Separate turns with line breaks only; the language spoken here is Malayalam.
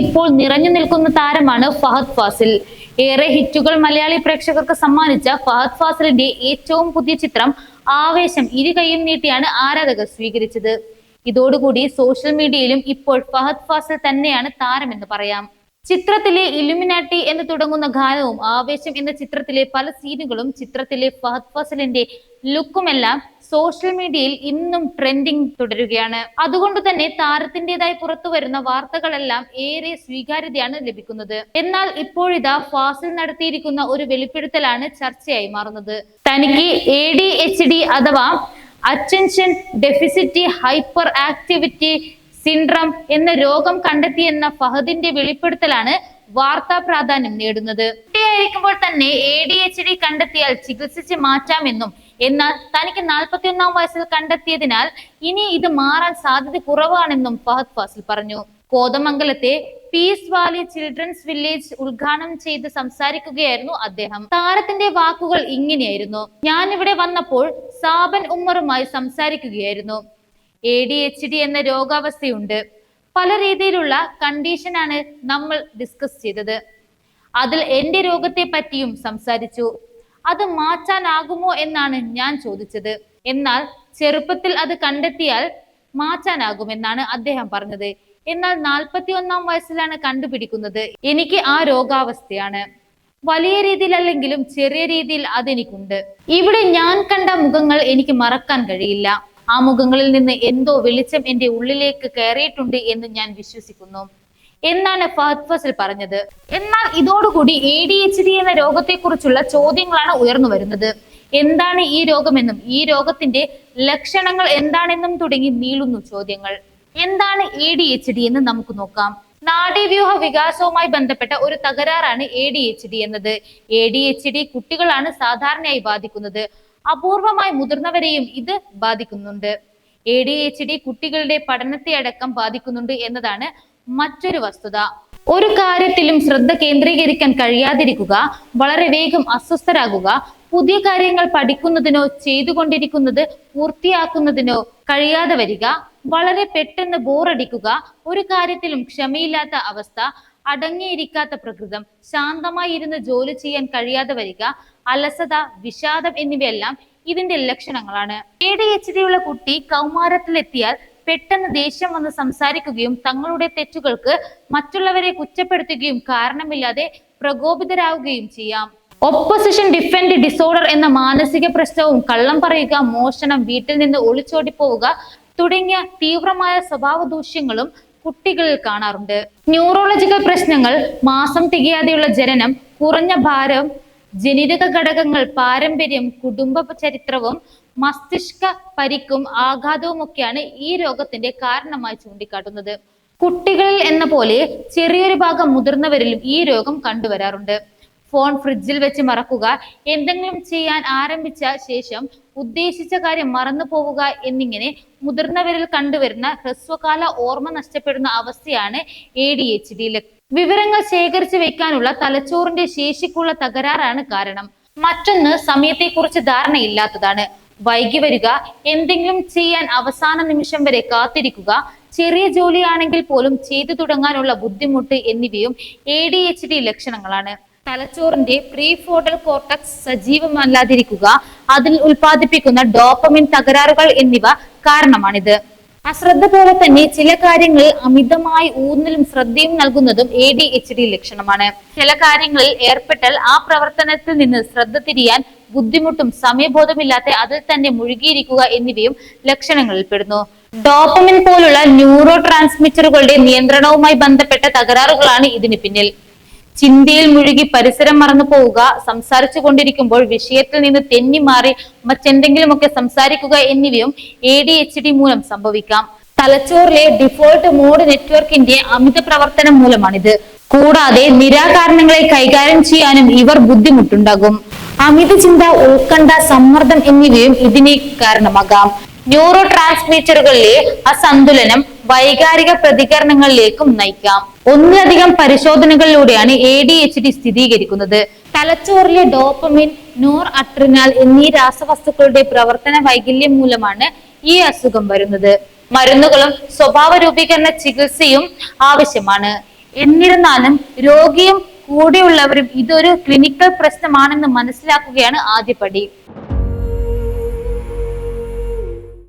ഇപ്പോൾ നിറഞ്ഞു നിൽക്കുന്ന താരമാണ് ഫഹദ് ഫാസിൽ. ഏറെ ഹിറ്റുകൾ മലയാളി പ്രേക്ഷകർക്ക് സമ്മാനിച്ച ഫഹദ് ഫാസിലിന്റെ ഏറ്റവും പുതിയ ചിത്രം ആവേശം ഇരു കൈയും നീട്ടിയാണ് ആരാധകർ സ്വീകരിച്ചത്. ഇതോടുകൂടി സോഷ്യൽ മീഡിയയിലും ഇപ്പോൾ ഫഹദ് ഫാസിൽ തന്നെയാണ് താരമെന്ന് പറയാം. ചിത്രത്തിലെ ഇലുമിനാട്ടി എന്ന് തുടങ്ങുന്ന ഗാനവും ആവേശം എന്ന ചിത്രത്തിലെ പല സീനുകളും ചിത്രത്തിലെ ഫഹദ് ഫാസിലിന്റെ ലുക്കുമെല്ലാം സോഷ്യൽ മീഡിയയിൽ ഇന്നും ട്രെൻഡിങ് തുടരുകയാണ്. അതുകൊണ്ട് തന്നെ താരത്തിന്റെതായി പുറത്തു വരുന്ന വാർത്തകളെല്ലാം ഏറെ സ്വീകാര്യതയാണ് ലഭിക്കുന്നത്. എന്നാൽ ഇപ്പോഴിതാ ഫാസിൽ നടത്തിയിരിക്കുന്ന ഒരു വെളിപ്പെടുത്തലാണ് ചർച്ചയായി മാറുന്നത്. തനിക്ക് എ ഡി എച്ച് ഡി അഥവാ attention deficit hyper activity syndrome എന്ന രോഗം കണ്ടെത്തിയെന്ന ഫഹദിന്റെ വെളിപ്പെടുത്തലാണ് വാർത്താ പ്രാധാന്യം നേടുന്നത്. കുട്ടിയായിരിക്കുമ്പോൾ തന്നെ എ ഡി എച്ച് ഡി കണ്ടെത്തിയാൽ ചികിത്സിച്ച് മാറ്റാമെന്നും എന്നാൽ തനിക്ക് നാൽപ്പത്തിയൊന്നാം വയസ്സിൽ കണ്ടെത്തിയതിനാൽ ഇനി ഇത് മാറാൻ സാധ്യത കുറവാണെന്നും ഫഹദ് ഫാസിൽ പറഞ്ഞു. കോതമംഗലത്തെ പീസ് വാലി ചിൽഡ്രൻസ് വില്ലേജ് ഉദ്ഘാടനം ചെയ്ത് സംസാരിക്കുകയായിരുന്നു അദ്ദേഹം. താരത്തിന്റെ വാക്കുകൾ ഇങ്ങനെയായിരുന്നു. ഞാൻ ഇവിടെ വന്നപ്പോൾ സാബൻ ഉമ്മറുമായി സംസാരിക്കുകയായിരുന്നു. എ ഡി എച്ച് ഡി എന്ന രോഗാവസ്ഥയുണ്ട്. പല രീതിയിലുള്ള കണ്ടീഷനാണ് നമ്മൾ ഡിസ്കസ് ചെയ്തത്. അതിൽ എന്റെ രോഗത്തെ പറ്റിയും സംസാരിച്ചു. അത് മാറ്റാനാകുമോ എന്നാണ് ഞാൻ ചോദിച്ചത്. എന്നാൽ ചെറുപ്പത്തിൽ അത് കണ്ടെത്തിയാൽ മാറ്റാനാകുമെന്നാണ് അദ്ദേഹം പറഞ്ഞത്. എന്നാൽ നാൽപ്പത്തി ഒന്നാം വയസ്സിലാണ് കണ്ടുപിടിക്കുന്നത്. എനിക്ക് ആ രോഗാവസ്ഥയാണ്. വലിയ രീതിയിലല്ലെങ്കിലും ചെറിയ രീതിയിൽ അതെനിക്കുണ്ട്. ഇവിടെ ഞാൻ കണ്ട മുഖങ്ങൾ എനിക്ക് മറക്കാൻ കഴിയില്ല. ആ മുഖങ്ങളിൽ നിന്ന് എന്തോ വെളിച്ചം എന്റെ ഉള്ളിലേക്ക് കയറിയിട്ടുണ്ട് എന്ന് ഞാൻ വിശ്വസിക്കുന്നു. എന്നാണ് ഫഹദ് ഫസൽ പറഞ്ഞത്. എന്നാൽ ഇതോടുകൂടി എ ഡി എച്ച് ഡി എന്ന രോഗത്തെക്കുറിച്ചുള്ള ചോദ്യങ്ങളാണ് ഉയർന്നു വരുന്നത്. എന്താണ് ഈ രോഗമെന്നും ഈ രോഗത്തിന്റെ ലക്ഷണങ്ങൾ എന്താണെന്നും തുടങ്ങി നീളുന്നു ചോദ്യങ്ങൾ. എന്താണ് എ ഡി എച്ച് ഡി എന്ന് നമുക്ക് നോക്കാം. നാഡീവ്യൂഹ വികാസവുമായി ബന്ധപ്പെട്ട ഒരു തകരാറാണ് എ ഡി എച്ച് ഡി എന്നത്. എ ഡി എച്ച് ഡി കുട്ടികളാണ് സാധാരണയായി ബാധിക്കുന്നത്. അപൂർവമായി മുതിർന്നവരെയും ഇത് ബാധിക്കുന്നുണ്ട്. എ ഡി എച്ച് ഡി കുട്ടികളുടെ പഠനത്തെ അടക്കം ബാധിക്കുന്നുണ്ട് എന്നതാണ് മറ്റൊരു വസ്തുത. ഒരു കാര്യത്തിലും ശ്രദ്ധ കേന്ദ്രീകരിക്കാൻ കഴിയാതിരിക്കുക വളരെ വേഗം അസ്വസ്ഥരാകുക പുതിയ കാര്യങ്ങൾ പഠിക്കുന്നതിനോ ചെയ്തുകൊണ്ടിരിക്കുന്നത് പൂർത്തിയാക്കുന്നതിനോ കഴിയാതെ വരിക വളരെ പെട്ടെന്ന് ബോറടിക്കുക ഒരു കാര്യത്തിലും ക്ഷമയില്ലാത്ത അവസ്ഥ അടങ്ങിയിരിക്കാത്ത പ്രകൃതം ശാന്തമായി ഇരുന്ന് ജോലി ചെയ്യാൻ കഴിയാതെ വരിക അലസത വിഷാദം എന്നിവയെല്ലാം ഇതിന്റെ ലക്ഷണങ്ങളാണ്. എ ഡി എച്ച് ഡി ഉള്ള കുട്ടി കൗമാരത്തിലെത്തിയാൽ പെട്ടെന്ന് ദേഷ്യം വന്ന് സംസാരിക്കുകയും തങ്ങളുടെ തെറ്റുകൾക്ക് മറ്റുള്ളവരെ കുറ്റപ്പെടുത്തുകയും കാരണമില്ലാതെ പ്രകോപിതരാകുകയും ചെയ്യാം. ഒപ്പോസിഷൻ ഡിഫൻഡ് ഡിസോർഡർ എന്ന മാനസിക പ്രശ്നവും കള്ളം പറയുക മോഷണം വീട്ടിൽ നിന്ന് ഒളിച്ചോടി പോവുക തുടങ്ങിയ തീവ്രമായ സ്വഭാവ ദൂഷ്യങ്ങളും കുട്ടികളിൽ കാണാറുണ്ട്. ന്യൂറോളജിക്കൽ പ്രശ്നങ്ങൾ മാസം തികയാതെയുള്ള ജനനം കുറഞ്ഞ ഭാരം ജനിതക ഘടകങ്ങൾ പാരമ്പര്യം കുടുംബ ചരിത്രവും മസ്തിഷ്ക പരിക്കും ആഘാതവും ഒക്കെയാണ് ഈ രോഗത്തിന്റെ കാരണമായി ചൂണ്ടിക്കാട്ടുന്നത്. കുട്ടികളിൽ എന്ന പോലെ ചെറിയൊരു ഭാഗം മുതിർന്നവരിലും ഈ രോഗം കണ്ടുവരാറുണ്ട്. ഫോൺ ഫ്രിഡ്ജിൽ വെച്ച് മറക്കുക എന്തെങ്കിലും ചെയ്യാൻ ആരംഭിച്ച ശേഷം ഉദ്ദേശിച്ച കാര്യം മറന്നു പോവുക എന്നിങ്ങനെ മുതിർന്നവരിൽ കണ്ടുവരുന്ന ഹ്രസ്വകാല ഓർമ്മ നഷ്ടപ്പെടുന്ന അവസ്ഥയാണ് എ ഡി എച്ച് ഡി വിവരങ്ങൾ ശേഖരിച്ചു വെക്കാനുള്ള തലച്ചോറിന്റെ ശേഷിക്കുള്ള തകരാറാണ് കാരണം. മറ്റൊന്ന് സമയത്തെക്കുറിച്ച് ധാരണയില്ലാത്തതാണ്. വൈകി വരിക എന്തെങ്കിലും ചെയ്യാൻ അവസാന നിമിഷം വരെ കാത്തിരിക്കുക ചെറിയ ജോലിയാണെങ്കിൽ പോലും ചെയ്തു തുടങ്ങാനുള്ള ബുദ്ധിമുട്ട് എന്നിവയും എ ഡി എച്ച് ഡി ലക്ഷണങ്ങളാണ്. തലച്ചോറിന്റെ പ്രീ ഫോട്ടൽ കോർട്ടക്സ് സജീവമല്ലാതിരിക്കുക അതിൽ ഉൽപ്പാദിപ്പിക്കുന്ന ഡോപ്പമിൻ തകരാറുകൾ എന്നിവ കാരണമാണിത്. അശ്രദ്ധ പോലെ തന്നെ ചില കാര്യങ്ങളിൽ അമിതമായി ഊന്നലും ശ്രദ്ധയും നൽകുന്നതും എ ഡി എച്ച് ഡി ലക്ഷണമാണ്. ചില കാര്യങ്ങളിൽ ഏർപ്പെട്ടാൽ ആ പ്രവർത്തനത്തിൽ നിന്ന് ശ്രദ്ധ തിരിയാൻ ബുദ്ധിമുട്ടും സമയബോധമില്ലാത്ത അതിൽ തന്നെ മുഴുകിയിരിക്കുക എന്നിവയും ലക്ഷണങ്ങളിൽ പെടുന്നു. ഡോപ്പമിൻ പോലുള്ള ന്യൂറോ ട്രാൻസ്മിറ്ററുകളുടെ നിയന്ത്രണവുമായി ബന്ധപ്പെട്ട തകരാറുകളാണ് ഇതിന് പിന്നിൽ. ചിന്തയിൽ മുഴുകി പരിസരം മറന്നു പോവുക സംസാരിച്ചു കൊണ്ടിരിക്കുമ്പോൾ വിഷയത്തിൽ നിന്ന് തെന്നി മാറി മറ്റെന്തെങ്കിലുമൊക്കെ സംസാരിക്കുക എന്നിവയും എ ഡി എച്ച് ഡി മൂലം സംഭവിക്കാം. തലച്ചോറിലെ ഡിഫോൾട്ട് മോഡ് നെറ്റ്വർക്കിന്റെ അമിത പ്രവർത്തനം മൂലമാണിത്. കൂടാതെ നിരാകാരണങ്ങളെ കൈകാര്യം ചെയ്യാനും ഇവർ ബുദ്ധിമുട്ടുണ്ടാകും. അമിത ചിന്ത ഉത്കണ്ഠ സമ്മർദ്ദം എന്നിവയും ഇതിന് കാരണമാകാം. ന്യൂറോ ട്രാൻസ്മിറ്ററുകളിലെ അസന്തുലനം വൈകാരിക പ്രതികരണങ്ങളിലേക്കും നയിക്കാം. ഒന്നിലധികം പരിശോധനകളിലൂടെയാണ് എ ഡി എച്ച് ഡി സ്ഥിരീകരിക്കുന്നത്. തലച്ചോറിലെ ഡോപ്പമിൻ നോർ അട്രിനാൽ എന്നീ രാസവസ്തുക്കളുടെ പ്രവർത്തന വൈകല്യം മൂലമാണ് ഈ അസുഖം വരുന്നത്. മരുന്നുകളും സ്വഭാവ രൂപീകരണ ചികിത്സയും ആവശ്യമാണ്. എന്നിരുന്നാലും രോഗിയും കൂടെയുള്ളവരും ഇതൊരു ക്ലിനിക്കൽ പ്രശ്നമാണെന്ന് മനസ്സിലാക്കുകയാണ് ആദ്യപടി.